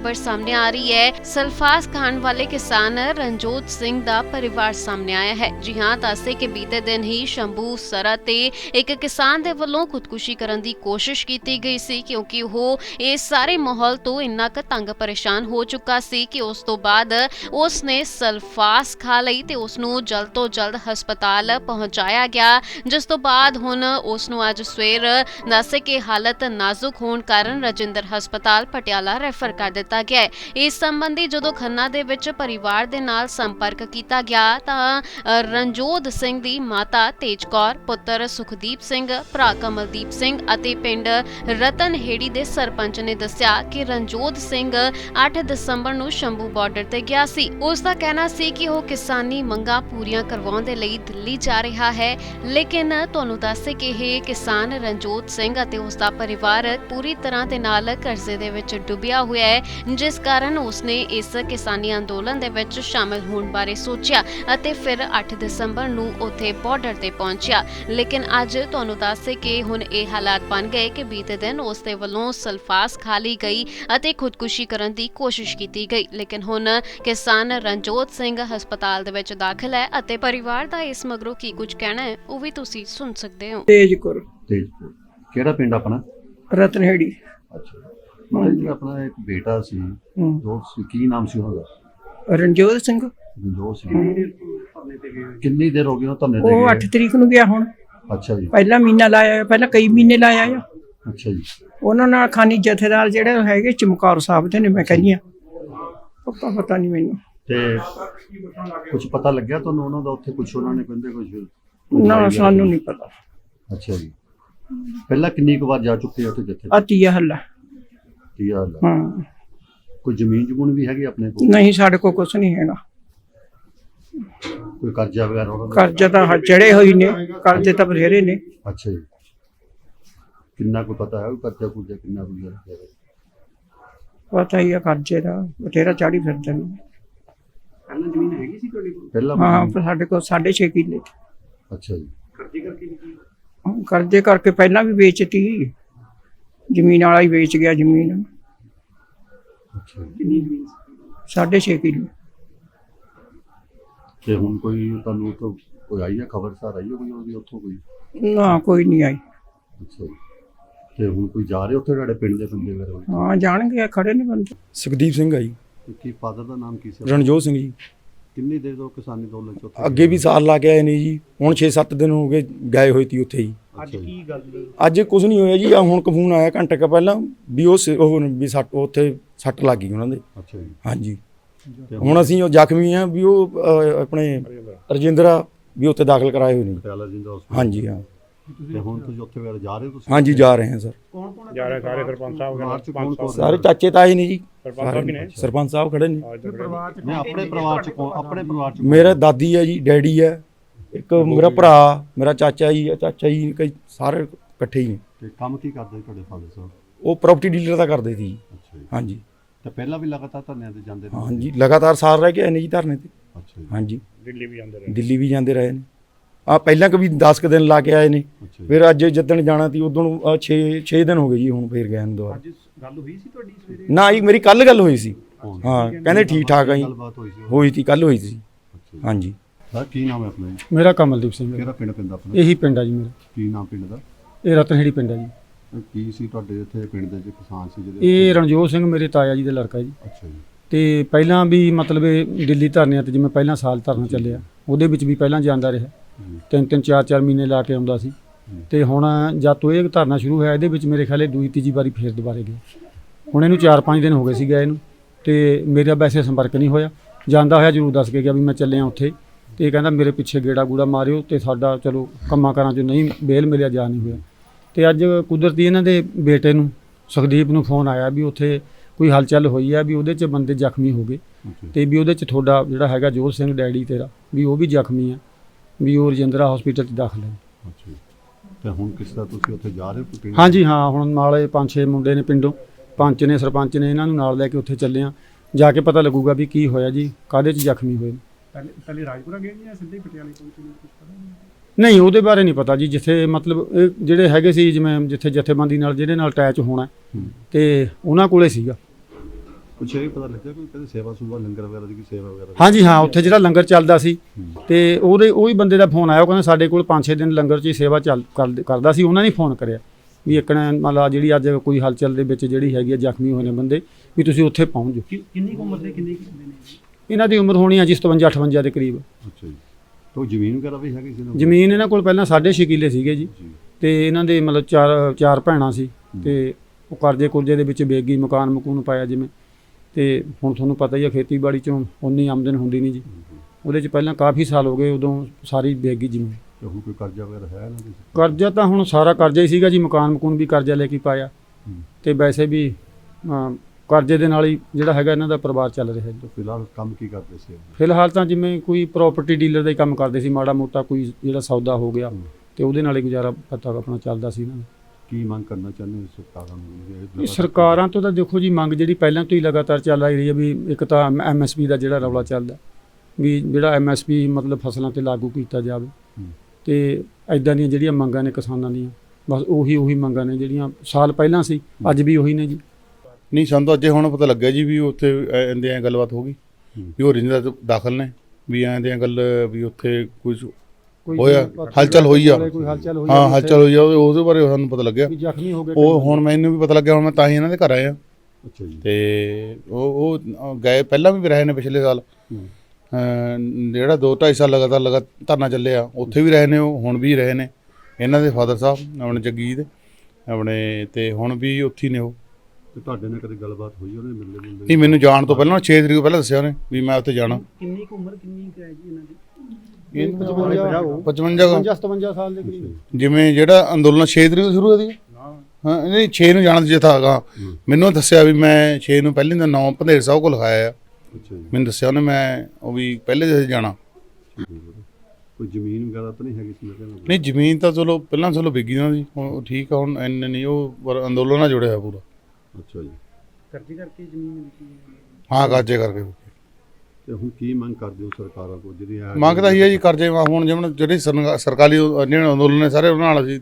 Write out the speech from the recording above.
ਖਬਰ ਸਾਹਮਣੇ ਆ ਰਹੀ ਹੈ। ਸਲਫਾਸ ਖਾਣ ਵਾਲੇ ਕਿਸਾਨ ਰਣਜੋਤ ਸਿੰਘ ਦਾ ਪਰਿਵਾਰ ਸਾਹਮਣੇ ਆਇਆ ਹੈ। ਜੀ ਹਾਂ, ਦੱਸੇ ਕਿ ਬੀਤੇ ਦਿਨ ਹੀ ਸ਼ੰਭੂ ਸਰਾ ਤੇ ਇੱਕ ਕਿਸਾਨ ਦੇ ਵੱਲੋਂ ਖੁਦਕੁਸ਼ੀ ਕਰਨ ਦੀ ਕੋਸ਼ਿਸ਼ ਕੀਤੀ ਗਈ ਸੀ ਕਿਉਂਕਿ ਉਹ ਇਸ ਸਾਰੇ ਮਾਹੌਲ ਤੋਂ ਇੰਨਾ ਕੁ ਤੰਗ ਪਰੇਸ਼ਾਨ ਹੋ ਚੁੱਕਾ ਸੀ ਕਿ ਉਸ ਤੋਂ ਬਾਅਦ ਉਸ ਨੇ ਸਲਫਾਸ ਖਾ ਲਈ ਤੇ ਉਸ ਨੂੰ ਜਲਦ ਤੋਂ ਜਲਦ ਹਸਪਤਾਲ ਪਹੁੰਚਾਇਆ ਗਿਆ, ਜਿਸ ਤੋਂ ਬਾਅਦ ਹੁਣ ਉਸ ਨੂੰ ਅੱਜ ਸਵੇਰ ਦੱਸੇ ਕਿ ਹਾਲਤ ਨਾਜ਼ੁਕ ਹੋਣ ਕਾਰਨ ਰਜਿੰਦਰ ਹਸਪਤਾਲ ਪਟਿਆਲਾ ਰੈਫਰ ਕਰ ਦਿੱਤਾ ਗਿਆ ਹੈ। ਇਸ ਸੰਬੰਧੀ ਜਦੋਂ ਖੰਨਾ ਦੇ ਵਿੱਚ ਪਰਿਵਾਰ ਦੇ ਨਾਲ ਸੰਪਰਕ ਕੀਤਾ ਗਿਆ, ਤਾਂ ਰਣਜੋਤ ਸਿੰਘ ਦੀ ਮਾਤਾ ਤੇਜ ਕੌਰ ਪੁੱਤਰ ਸੁਖਦੀਪ ਸਿੰਘ, ਭਰਾ ਕਮਲਦੀਪ ਸਿੰਘ ਅਤੇ ਪਿੰਡ ਰਤਨਹੇੜੀ ਦੇ ਸਰਪੰਚ ਨੇ ਦੱਸਿਆ ਕਿ ਰਣਜੋਤ ਸਿੰਘ 8 ਦਸੰਬਰ ਨੂੰ ਸ਼ੰਭੂ ਬਾਰਡਰ ਤੇ ਗਿਆ ਸੀ। ਉਸ ਦਾ ਕਹਿਣਾ ਸੀ ਕਿ ਉਹ ਕਿਸਾਨੀ ਮੰਗਾਂ ਪੂਰੀਆਂ ਕਰਵਾਉਣ ਦੇ ਲਈ ਦਿੱਲੀ ਜਾ ਰਿਹਾ ਹੈ, ਲੇਕਿਨ ਤੁਹਾਨੂੰ ਦੱਸੇ ਕਿ ਇਹ ਕਿਸਾਨ ਰਣਜੋਤ ਸਿੰਘ ਅਤੇ ਉਸ ਦਾ ਪਰਿਵਾਰ ਪੂਰੀ ਤਰ੍ਹਾਂ ਦੇ ਨਾਲ ਕਰਜ਼ੇ ਦੇ ਵਿੱਚ ਡੁੱਬਿਆ ਹੋਇਆ ਹੈ। ਜਿਸ ਕਾਰਨ ਉਸਨੇ ਇਸ ਕਿਸਾਨੀ ਅੰਦੋਲਨ ਦੇ ਵਿੱਚ ਸ਼ਾਮਲ ਹੋਣ ਬਾਰੇ ਸੋਚਿਆ ਅਤੇ ਫਿਰ 8 ਦਸੰਬਰ ਨੂੰ ਉੱਥੇ ਬਾਰਡਰ ਤੇ ਪਹੁੰਚਿਆ। ਲੇਕਿਨ ਅੱਜ ਤੁਹਾਨੂੰ ਦੱਸੇ ਕਿ ਹੁਣ ਇਹ ਹਾਲਾਤ ਬਣ ਗਏ ਕਿ ਬੀਤੇ ਦਿਨ ਉਸ ਦੇ ਵੱਲੋਂ ਸਲਫਾਸ ਖਾ ਲਈ ਗਈ ਅਤੇ ਖੁਦਕੁਸ਼ੀ ਕਰਨ ਦੀ ਕੋਸ਼ਿਸ਼ ਕੀਤੀ ਗਈ। ਲੇਕਿਨ ਹੁਣ ਕਿਸਾਨ ਰਣਜੋਤ ਸਿੰਘ ਹਸਪਤਾਲ ਦੇ ਵਿੱਚ ਦਾਖਲ ਹੈ ਅਤੇ ਪਰਿਵਾਰ ਦਾ ਇਸ ਮਗਰੋਂ ਕੀ ਕੁਝ ਕਹਿਣਾ ਹੈ ਉਹ ਵੀ ਤੁਸੀਂ ਸੁਣ ਸਕਦੇ ਹੋ। ਤੇਜਪੁਰ। ਤੇਜਪੁਰ। ਕਿਹੜਾ ਪਿੰਡ ਆਪਣਾ? ਰਤਨਹੇੜੀ। ਅੱਛਾ। ਮਤਲਬ ਜੀ ਆਪਣਾ ਇੱਕ ਬੇਟਾ ਸੀ ਹੂੰ। ਸੀ ਕੀ ਨਾਮ ਸੀ ਉਹਦਾ? ਰਣਜੋਤ ਸਿੰਘ। ਜੋ ਸੀ ਕਿੰਨੀ ਦੇਰ ਹੋ ਗਈ ਉਹ ਧਰਨੇ ਤੇ ਉਹ ਗਏ? 8 ਤਰੀਕ ਨੂੰ ਗਿਆ ਹੁਣ। ਅੱਛਾ ਜੀ। ਪਹਿਲਾ ਮਹੀਨਾ ਲਾਇਆ ਪਹਿਲਾਂ ਕਈ ਮਹੀਨੇ ਲਾਇਆ ਆ। ਅੱਛਾ ਜੀ। ਉਹਨਾਂ ਨਾਲ ਖਾਨੀ ਜਥੇਦਾਰ ਜਿਹੜੇ ਹੈਗੇ ਚਮਕੌਰ ਸਾਹਿਬ ਦੇ ਨੇ ਮੈਂ ਕਹਿੰਦੀ ਆ। ਪੱਕਾ ਪਤਾ ਨਹੀਂ ਮੈਨੂੰ। ਤੇ ਕੁਝ ਪਤਾ ਲੱਗਿਆ ਤੁਹਾਨੂੰ ਉਹਨਾਂ ਦਾ ਉੱਥੇ? ਕੁਝ ਉਹਨਾਂ ਨੇ ਕਹਿੰਦੇ ਕੁਝ ਨਾ ਸਾਨੂੰ ਨਹੀਂ। ਪਤਾ। ਅੱਛਾ ਜੀ। ਪਹਿਲਾਂ ਕਿੰਨੀ ਕੁ ਵਾਰ ਜਾ ਚੁੱਕੇ ਹੋ ਉੱਥੇ ਜਿੱਥੇ? ਅਤੀਆ ਹੱਲਾ। ਹਾਂ। ਕੋਈ ਜ਼ਮੀਨ ਜਮੂਨ ਵੀ ਹੈਗੀ ਆਪਣੇ ਕੋਲ? ਨਹੀਂ ਸਾਡੇ ਕੋਲ ਕੁਝ ਨਹੀਂ ਹੈਗਾ। ਕੋਈ ਕਰਜ਼ਾ ਵਗੈਰਾ ਉਹਨਾਂ ਦਾ ਕਰਜ਼ਾ ਤਾਂ ਚੜੇ ਹੋਈ ਨੇ ਕਰਜ਼ੇ ਤਾਂ ਬਥੇਰੇ ਨੇ। ਅੱਛਾ ਜੀ। ਕਿੰਨਾ ਕੁ ਪਤਾ ਹੈ ਉਹ ਕਰਜ਼ਾ ਕੁਰਜ਼ਾ ਕਿੰਨਾ ਕੁ ਹੈ ਪਤਾ ਹੀ ਆ ਕਰਜ਼ੇ ਦਾ ਬਥੇਰਾ ਚਾੜੀ ਫਿਰਦੇ ਨੇ। ਪਹਿਲਾਂ ਹਾਂ ਪਰ ਸਾਡੇ ਕੋਲ 6.5 ਕਿੱਲੇ ਅੱਛਾ ਜੀ। ਹਾਂ, ਕਰਜ਼ੇ ਕਰਕੇ ਪਹਿਲਾਂ ਵੀ ਵੇਚਤੀ। ਜ਼ਮੀਨ ਵਾਲਾ ਹੀ ਵੇਚ ਗਿਆ ਜ਼ਮੀਨ। ਅੱਛਾ ਜੀ ਸਾਢੇ ਛੇ ਕਿੱਲੇ। ਤੇ ਹੁਣ ਕੋਈ ਤੁਹਾਨੂੰ ਤੋਂ ਕੋਈ ਆਈ ਹੈ ਖਬਰ ਸਾਰ ਆਈ ਹੈ ਕੋਈ ਉਹਦੀ ਉੱਥੋਂ ਕੋਈ? ਨਾ ਕੋਈ ਨਹੀਂ ਆਈ। ਅੱਛਾ ਤੇ ਹੁਣ ਕੋਈ ਜਾ ਰਹੇ ਉੱਥੇ ਤੁਹਾਡੇ ਪਿੰਡ ਦੇ ਬੰਦੇ ਵਗੈਰਾ? ਹਾਂ ਜਾਣਗੇ ਖੜੇ ਨੇ ਬੰਦੇ। ਸੁਖਦੀਪ ਸਿੰਘ ਆ ਜੀ। ਤੇ ਕੀ ਫਾਦਰ ਦਾ ਨਾਮ ਕੀ ਸੀ? ਰਣਜੋਤ ਸਿੰਘ ਜੀ। ਕਿੰਨੀ ਦੇਰ ਤੋਂ ਕਿਸਾਨੀ ਅੰਦੋਲਨ ਚ ਉੱਥੇ? ਅੱਗੇ ਵੀ ਸਾਲ ਲਾ ਕੇ ਆਏ ਨੇ ਜੀ। ਹੁਣ 6-7 ਦਿਨ ਹੋ ਗਏ ਗਏ ਹੋਏ ਤੀ ਉੱਥੇ ਜੀ। ਅੱਜ ਕੀ ਅੱਜ ਕੁਝ ਨਹੀਂ ਹੋਇਆ ਜੀ। ਆ ਹੁਣ ਕ ਫੋਨ ਆਇਆ ਘੰਟੇ ਕ ਪਹਿਲਾਂ ਵੀ ਉਹ ਸ- ਉਹ ਵੀ ਸੱਟ ਉੱਥੇ ਸੱਟ ਲੱਗ ਗਈ ਉਹਨਾਂ ਦੇ। ਅੱਛਾ ਜੀ। ਹਾਂਜੀ। ਹੁਣ ਅਸੀਂ ਉਹ ਜ਼ਖਮੀ ਆ ਵੀ ਉਹ ਆਪਣੇ ਰਜਿੰਦਰਾ ਵੀ ਉੱਥੇ ਦਾਖਲ ਕਰਾਏ ਹੋਏ ਨੇ। ਪਟਿਆਲਾ ਜਿੰਦਾ ਹਸਪਤਾਲ ਹਾਂਜੀ ਹਾਂ। ਤੇ ਹੁਣ ਤੁਸੀਂ ਉੱਥੇ ਵਗੈਰਾ ਜਾ ਰਹੇ ਹੋ ਤੁਸੀਂ? ਹਾਂਜੀ ਜਾ ਰਹੇ ਹਾਂ ਸਰ। ਜਾ ਰਹੇ ਸਾਰੇ ਸਰਪੰਚ ਸਾਹਿਬ ਪਰਿਵਾਰ ਚ ਕੌਣ ਕੌਣ ਸਾਰੇ। ਚਾਚੇ ਤਾਏ ਨੇ ਜੀ। ਸਰਪੰਚ ਸਾਹਿਬ ਵੀ ਨੇ। ਸਰਪੰਚ ਸਾਹਿਬ ਖੜੇ ਨੇ। ਆਪਣੇ ਪਰਿਵਾਰ ਚ ਕੌਣ? ਆਪਣੇ ਪਰਿਵਾਰ ਚ ਮੇਰਾ ਦਾਦੀ ਹੈ ਜੀ ਡੈਡੀ ਹੈ। ਇੱਕ ਮੇਰਾ ਭਰਾ ਮੇਰਾ ਚਾਚਾ ਜੀ ਚਾਚਾ ਜੀ ਕਈ ਸਾਰੇ ਇਕੱਠੇ ਹੀ ਨੇ। ਤੇ ਕੰਮ ਕੀ ਕਰਦੇ ਤੁਹਾਡੇ ਫਾਦਰ ਸਾਹਿਬ? ਉਹ ਪ੍ਰਾਪਰਟੀ ਡੀਲਰ ਦਾ ਕਰਦੇ ਸੀ ਅੱਛਾ ਜੀ। ਹਾਂਜੀ। ਤੇ ਪਹਿਲਾਂ ਵੀ ਲਗਾਤਾਰ ਧਰਨਿਆਂ ਤੇ ਜਾਂਦੇ ਰਹੇ ਹਾਂਜੀ ਲਗਾਤਾਰ ਸਾਲ ਰਹਿ ਕੇ ਆਏ ਨੇ ਜੀ ਧਰਨੇ ਤੇ। ਅੱਛਾ ਜੀ। ਹਾਂਜੀ। ਦਿੱਲੀ ਵੀ ਜਾਂਦੇ ਰਹੇ। ਦਿੱਲੀ ਵੀ ਜਾਂਦੇ ਰਹੇ ਨੇ। ਆ ਪਹਿਲਾਂ ਕभी 10 ਕੁ ਦਿਨ ਲਾ ਕੇ ਆਏ ਨੇ। ਅੱਛਾ ਜੀ। ਫਿਰ ਅੱਜ ਜਿੱਦਣ ਜਾਣਾ ਸੀ ਉਦੋਂ 6 6 ਦਿਨ ਹੋ ਗਏ ਜੀ ਹੁਣ ਫੇਰ ਗਏ ਨੇ ਦੁਬਾਰਾ। ਗੱਲ ਹੋਈ ਸੀ ਤੁਹਾਡੀ ਸਵੇਰੇ? ਨਾ ਜੀ ਮੇਰੀ ਕੱਲ ਗੱਲ ਹੋਈ ਸੀ। ਹਾਂ ਕਹਿੰਦੇ ਠੀਕ ਠਾਕ ਆ ਜੀ। ਗੱਲਬਾਤ ਹੋਈ ਸੀ। ਹੋਈ ਸੀ ਕੱਲ ਹੋਈ ਸੀ। ਅੱਛਾ ਜੀ। ਹਾਂਜੀ। ਸਰ ਕੀ ਨਾਮ ਹੈ ਆਪਣਾ ਜੀ? ਮੇਰਾ ਕਮਲਦੀਪ ਸਿੰਘ ਹੈ। ਕਿਹੜਾ ਪਿੰਡ ਪੈਂਦਾ ਆਪਣਾ? ਇਹੀ ਪਿੰਡ ਆ ਜੀ ਮੇਰਾ। ਕੀ ਨਾਮ ਪਿੰਡ ਦਾ? ਇਹ ਰਤਨਹੇੜੀ ਪਿੰਡ ਆ ਜੀ। ਕੀ ਸੀ ਤੁਹਾਡੇ ਇੱਥੇ ਪਿੰਡ ਦੇ ਵਿੱਚ ਕਿਸਾਨ ਸੀ ਜਿਹੜੇ ਇਹ ਰਣਜੋਤ ਸਿੰਘ ਮੇਰੇ ਤਾਇਆ ਜੀ ਦਾ ਲੜਕਾ ਜੀ। ਅੱਛਾ ਜੀ। ਤੇ ਪਹਿਲਾਂ ਵੀ ਮਤਲਬ ਇਹ ਦਿੱਲੀ ਧਰਨਿਆਂ ਤੇ ਜਿਵੇਂ ਪਹਿਲਾਂ ਸਾਲ ਧਰਨਾ ਚੱਲਿਆ ਉਹਦੇ ਵਿੱਚ ਵੀ ਪਹਿਲਾਂ ਜਾਂਦਾ ਰਿਹਾ। ਤਿੰਨ ਤਿੰਨ ਚਾਰ ਚਾਰ ਮਹੀਨੇ ਲਾ ਕੇ ਆਉਂਦਾ ਸੀ। ਤੇ ਹੁਣ ਜਦ ਤੋਂ ਇਹ ਧਰਨਾ ਸ਼ੁਰੂ ਹੋਇਆ ਇਹਦੇ ਵਿੱਚ ਮੇਰੇ ਖਿਆਲੇ ਦੂਜੀ ਤੀਜੀ ਵਾਰੀ ਫੇਰ ਦੁਬਾਰੇ ਗਏ। ਹੁਣ ਇਹਨੂੰ 4-5 ਦਿਨ ਹੋ ਗਏ ਸੀ ਗਏ ਇਹਨੂੰ। ਤੇ ਮੇਰਾ ਵੈਸੇ ਸੰਪਰਕ ਨਹੀਂ ਹੋਇਆ। ਜਾਂਦਾ ਹੋਇਆ ਜ਼ਰੂਰ ਦੱਸ ਕੇ ਗਿਆ ਵੀ ਮੈਂ ਚੱਲਿਆ ਉੱਥੇ। ਤੇ ਇਹ ਕਹਿੰਦਾ ਮੇਰੇ ਪਿੱਛੇ ਗੇੜਾ ਗੂੜਾ ਮਾਰਿਓ ਤੇ ਸਾਡਾ ਚਲੋ ਕੰਮਾਂ ਕਾਰਾਂ 'ਚ ਨਹੀਂ ਬੇਲ ਮਿਲਿਆ ਜਾ ਨਹੀਂ ਹੋਇਆ। ਤੇ ਅੱਜ ਕੁਦਰਤੀ ਇਹਨਾਂ ਦੇ ਬੇਟੇ ਨੂੰ ਸੁਖਦੀਪ ਨੂੰ ਫੋਨ ਆਇਆ ਵੀ ਉੱਥੇ ਕੋਈ ਹਲਚਲ ਹੋਈ ਹੈ ਵੀ ਉਹਦੇ 'ਚ ਬੰਦੇ ਜ਼ਖਮੀ ਹੋ ਗਏ। ਤੇ ਵੀ ਉਹਦੇ 'ਚ ਤੁਹਾਡਾ ਜਿਹੜਾ ਹੈਗਾ ਜੋਤ ਸਿੰਘ ਡੈਡੀ ਤੇਰਾ ਵੀ ਉਹ ਵੀ ਜ਼ਖਮੀ ਆ ਵੀ ਉਹ ਰਜਿੰਦਰਾ ਹਸਪੀਟਲ 'ਚ ਦਾਖਲ ਹੈ ਅੱਛਾ। ਤੇ ਹੁਣ ਕਿਸ ਤਰ੍ਹਾਂ ਤੁਸੀਂ ਉੱਥੇ ਜਾ ਰਹੇ ਹੋ ਪਿੰਡ ਹਾਂਜੀ ਹਾਂ ਹੁਣ ਨਾਲੇ ਪੰਜ ਛੇ ਮੁੰਡੇ ਨੇ ਪਿੰਡੋਂ ਪੰਚ ਨੇ ਸਰਪੰਚ ਨੇ ਇਹਨਾਂ ਨੂੰ ਨਾਲ ਲੈ ਕੇ ਉੱਥੇ ਚੱਲੇ ਆ ਜਾ ਕੇ ਪਤਾ ਲੱਗੂਗਾ ਵੀ ਕੀ ਹੋਇਆ ਜੀ ਕਾਹਦੇ 'ਚ ਜ਼ਖਮੀ ਹੋਏ। ਪਹਿਲੇ ਪਹਿਲੇ ਰਾਜਪੁਰਾ ਗਏ ਜੀ ਸਿੱਧੇ ਪਟਿਆਲੇ ਪਹੁੰਚੇ ਨੇ ਕੁਝ ਪਤਾ ਨਹੀਂ ਨਹੀਂ ਉਹਦੇ ਬਾਰੇ ਨਹੀਂ ਪਤਾ ਜੀ ਜਿੱਥੇ ਮਤਲਬ ਇਹ ਜਿਹੜੇ ਹੈਗੇ ਸੀ ਜਿਵੇਂ ਜਿੱਥੇ ਜਥੇਬੰਦੀ ਨਾਲ ਜਿਹੜੇ ਨਾਲ ਅਟੈਚ ਹੋਣਾ ਹੂੰ। ਤੇ ਉਹਨਾਂ ਕੋਲੇ ਸੀਗਾ ਕੁਛ ਇਹ ਵੀ ਪਤਾ ਲੱਗਿਆ ਕੋਈ ਕਹਿੰਦੇ ਸੇਵਾ ਸੁਭਾ ਲੰਗਰ ਵਗੈਰਾ ਦੀ ਕੋਈ ਸੇਵਾ ਵਗੈਰਾ ਦੀ? ਹਾਂਜੀ ਹਾਂ ਉੱਥੇ ਜਿਹੜਾ ਲੰਗਰ ਚੱਲਦਾ ਸੀ ਤੇ ਉਹਦੇ ਉਹੀ ਬੰਦੇ ਦਾ ਫੋਨ ਆਇਆ ਉਹ ਕਹਿੰਦਾ ਸਾਡੇ ਕੋਲ 5-6 ਦਿਨ ਲੰਗਰ 'ਚ ਹੀ ਸੇਵਾ ਚੱਲ ਕਰ- ਕਰਦਾ ਸੀ ਉਹਨਾਂ ਨੇ ਫੋਨ ਕਰਿਆ ਵੀ ਇੱਕਣਾ ਮਤਲਬ ਜਿਹੜੀ ਅੱਜ ਕੋਈ ਹਲਚਲ ਦੇ ਵਿੱਚ ਜਿਹੜੀ ਹੈਗੀ ਆ ਜ਼ਖਮੀ ਹੋਏ ਨੇ ਬੰਦੇ ਵੀ ਤੁਸੀਂ ਉੱਥੇ ਪਹੁੰਚ ਜਾਓ ਕਿ- ਕਿੰਨੀ ਉਮਰ ਦੇ ਕਿੰਨੇ ਕੁ ਹੁੰਦੇ ਨੇ? ਇਹਨਾਂ ਦੀ ਉਮਰ ਹੋਣੀ ਆ ਜੀ 57 58 ਦੇ ਕਰੀਬ ਅੱਛਾ ਜੀ ਤੋਂ ਜ਼ਮੀਨ ਵਗੈਰਾ ਵੀ ਹੈਗੀ ਸੀ ਨਾ ਜ਼ਮੀਨ ਇਹਨਾਂ ਕੋਲ ਪਹਿਲਾਂ 6.5 ਕਿੱਲੇ ਸੀਗੇ ਜੀ। ਜੀ। ਤੇ ਇਹਨਾਂ ਦੇ ਮਤਲਬ ਚਾਰ ਚਾਰ ਭੈਣਾਂ ਸੀ। ਤੇ ਉਹ ਕਰਜ਼ੇ ਕੁਰਜ਼ੇ ਦੇ ਵਿੱਚ ਵੇਗੀ ਮਕਾਨ ਮਕੂਨ ਪਾਇਆ ਜਿਵੇਂ। ਤੇ ਹੁਣ ਤੁਹਾਨੂੰ ਪਤਾ ਹੀ ਆ ਖੇਤੀਬਾੜੀ ਚੋਂ ਉਨੀ ਆਮਦਨ ਹੁੰਦੀ ਨਹੀਂ ਜੀ। ਉਹਦੇ ਚ ਪਹਿਲਾਂ ਕਾਫੀ ਸਾਲ ਹੋ ਗਏ ਉਦੋਂ ਸਾਰੀ ਵੇਗੀ ਜ਼ਮੀਨ। ਤੇ ਹੁਣ ਕੋਈ ਕਰਜ਼ਾ ਵਗੈਰਾ ਹੈ ਨਾ ਕਿਸੇ ਕਰਜ਼ਾ ਤਾਂ ਹੁਣ ਸਾਰਾ ਕਰਜ਼ਾ ਹੀ ਸੀਗਾ ਜੀ ਮਕਾਨ ਮਕੂਨ ਵੀ ਕਰਜ਼ਾ ਲੈ ਕੇ ਪਾਇਆ। ਹੂੰ। ਤੇ ਵੈਸੇ ਵੀ ਅਮ, ਕਰਜ਼ੇ ਦੇ ਨਾਲ ਹੀ ਜਿਹੜਾ ਹੈਗਾ ਇਹਨਾਂ ਦਾ ਪਰਿਵਾਰ ਚੱਲ ਰਿਹਾ ਜੀ। ਫਿਲਹਾਲ ਕੰਮ ਕੀ ਕਰਦੇ ਸੀ? ਫਿਲਹਾਲ ਤਾਂ ਜਿਵੇਂ ਕੋਈ ਪ੍ਰਾਪਰਟੀ ਡੀਲਰ ਦਾ ਹੀ ਕੰਮ ਕਰਦੇ ਸੀ ਮਾੜਾ ਮੋਟਾ ਕੋਈ ਜਿਹੜਾ ਸੌਦਾ ਹੋ ਗਿਆ ਤੇ ਉਹਦੇ ਨਾਲ ਹੀ ਗੁਜ਼ਾਰਾ ਪਤਾ ਆਪਣਾ ਚੱਲਦਾ ਸੀ ਇਹਨਾਂ ਦਾ। ਕੀ ਮੰਗ ਕਰਨਾ ਚਾਹੁੰਦੇ ਹੋ ਸਰਕਾਰਾਂ ਨੂੰ? ਸਰਕਾਰਾਂ ਤੋਂ ਤਾਂ ਦੇਖੋ ਜੀ ਮੰਗ ਜਿਹੜੀ ਪਹਿਲਾਂ ਤੋਂ ਹੀ ਲਗਾਤਾਰ ਚੱਲ ਰਹੀ ਹੈ ਵੀ ਇੱਕ ਤਾਂ ਐਮਐਸਪੀ ਦਾ ਜਿਹੜਾ ਰੌਲਾ ਚੱਲਦਾ ਵੀ ਜਿਹੜਾ ਐਮਐਸਪੀ ਮਤਲਬ ਫਸਲਾਂ ਤੇ ਲਾਗੂ ਕੀਤਾ ਜਾਵੇ। ਤੇ ਐਦਾਂ ਦੀਆਂ ਜਿਹੜੀਆਂ ਮੰਗਾਂ ਨੇ ਕਿਸਾਨਾਂ ਦੀਆਂ ਬਸ ਉਹੀ ਉਹੀ ਮੰਗਾਂ ਨੇ ਜਿਹੜੀਆਂ ਸਾਲ ਪਹਿਲਾਂ ਸੀ ਅੱਜ ਵੀ ਉਹੀ ਨੇ ਜੀ। ਨਹੀਂ ਸਾਨੂੰ ਤਾਂ ਅੱਜੇ ਹੁਣ ਪਤਾ ਲੱਗਿਆ ਜੀ ਵੀ ਉੱਥੇ ਐਂਦੇ ਐ ਗੱਲਬਾਤ ਹੋ ਗਈ। ਵੀ ਉਹ ਰਿੰਦਾ ਦਾਖਲ ਨੇ ਵੀ ਐਂਦੇ ਗੱਲ ਵੀ ਉੱਥੇ ਕੁਝ ਹੋਇਆ, ਹਲਚਲ ਹੋਈ ਆ। ਹਾਂ ਹਲਚਲ ਹੋਈ ਆ ਉਹਦੇ- ਬਾਰੇ ਸਾਨੂੰ ਪਤਾ ਲੱਗਿਆ। ਉਹ ਹੁਣ ਮੈਨੂੰ ਵੀ ਪਤਾ ਲੱਗਿਆ ਹੁਣ ਮੈਂ ਤਾਂ ਹੀ ਇਹਨਾਂ ਦੇ ਘਰ ਆਇਆ। ਅੱਛਾ ਜੀ। ਤੇ ਉਹ ਉਹ ਗਏ ਪਹਿਲਾਂ ਵੀ ਰਹੇ ਨੇ ਪਿਛਲੇ ਸਾਲ। ਜਿਹੜਾ 2 2.5 ਸਾਲ ਲਗਾਤਾਰ ਲਗਾ ਧਰਨਾ ਚੱਲਿਆ ਉੱਥੇ ਵੀ ਰਹੇ ਨੇ ਉਹ ਹੁਣ ਵੀ ਰਹੇ ਨੇ। ਇਹਨਾਂ ਦੇ ਫਾਦਰ ਸਾਹਿਬ ਆਪਣੇ ਜੱਗੀ ਦੇ ਆਪਣੇ ਤੇ ਹੁਣ ਵੀ ਉੱਥੇ ਨੇ ਉਹ। ਤੇ ਤੁਹਾਡੇ ਨਾਲ ਕਦੇ ਗੱਲਬਾਤ ਹੋਈ ਉਹਨੇ ਮਿਲਦੇ ਨਹੀਂ ਮਿਲਦੇ ਮੈਨੂੰ ਜਾਣ ਤੋਂ ਪਹਿਲਾਂ 6 ਤਰੀਕ ਪਹਿਲਾਂ ਦੱਸਿਆ ਉਹਨੇ ਵੀ ਮੈਂ ਉੱਥੇ ਜਾਣਾ। ਕਿੰਨੀ ਕੁ ਉਮਰ ਕਿੰਨੀ ਕੁ ਹੈ ਜੀ ਇਹਨਾਂ ਦੀ? 55 55 50 57 ਸਾਲ ਦੇ ਕਰੀਬ। ਜਿਵੇਂ ਜਿਹੜਾ ਅੰਦੋਲਨ 6 ਤਰੀਕ ਤੋਂ ਸ਼ੁਰੂ ਹੋਇਆ ਸੀ? ਹਾਂ ਨਹੀਂ 6 ਨੂੰ ਜਾਣਾ ਸੀ ਜਿੱਥਾ ਹੈਗਾ। ਮੈਨੂੰ ਦੱਸਿਆ ਵੀ ਮੈਂ 6 ਨੂੰ ਪਹਿਲੇ ਦਾ 9 ਭੰਦੇਰ ਸਾਹਿਬ ਕੋਲ ਲਿਖਾਇਆ ਆ। ਅੱਛਾ ਜੀ। ਮੈਨੂੰ ਦੱਸਿਆ ਉਹਨੇ ਮੈਂ ਉਹ ਵੀ ਪਹਿਲੇ ਦਿਨ ਜਾਣਾ। ਕੋਈ ਜ਼ਮੀਨ ਵਗੈਰਾ ਤਾਂ ਨਹੀਂ ਹੈਗੀ ਸੀ ਮੈਂ ਕਹਿੰਦਾ ਨਹੀਂ ਜ਼ਮੀਨ ਤਾਂ ਚਲੋ ਪਹਿਲਾਂ ਚਲੋ ਵਿਕੀ ਨਾ ਸੀ ਹੁਣ ਉਹ ਠੀਕ ਆ ਹੁਣ ਇੰਨੇ ਨਹੀਂ ਉਹ ਪਰ ਅੰਦੋਲਨ ਨਾਲ ਜੁੜਿਆ ਹੋਇਆ ਪੂਰਾ। ਅੱਛਾ ਜੀ। ਕਰਜ਼ੇ ਕਰਕੇ ਜ਼ਮੀਨ ਮਿਲਦੀ ਹੈ ਹਾਂ ਕਾਜੇ ਕਰਕੇ। ਤੇ ਹੁਣ ਕੀ ਮੰਗ ਕਰਦੇ ਹੋ ਸਰਕਾਰਾਂ ਕੋਲ ਜਿਹੜੀ ਆ ਮੰਗਦਾ ਹੀ ਹੈ ਜੀ ਕਰਜ਼ੇ ਵਾ ਹੁਣ ਜਿਵੇਂ ਜਿਹੜੇ ਸਰਕਾ- ਸਰਕਾਰੀ ਅੰਦੋਲਨ ਨੇ ਸਾਰੇ ਉਹਨਾਂ ਨਾਲ ਅਸੀਂ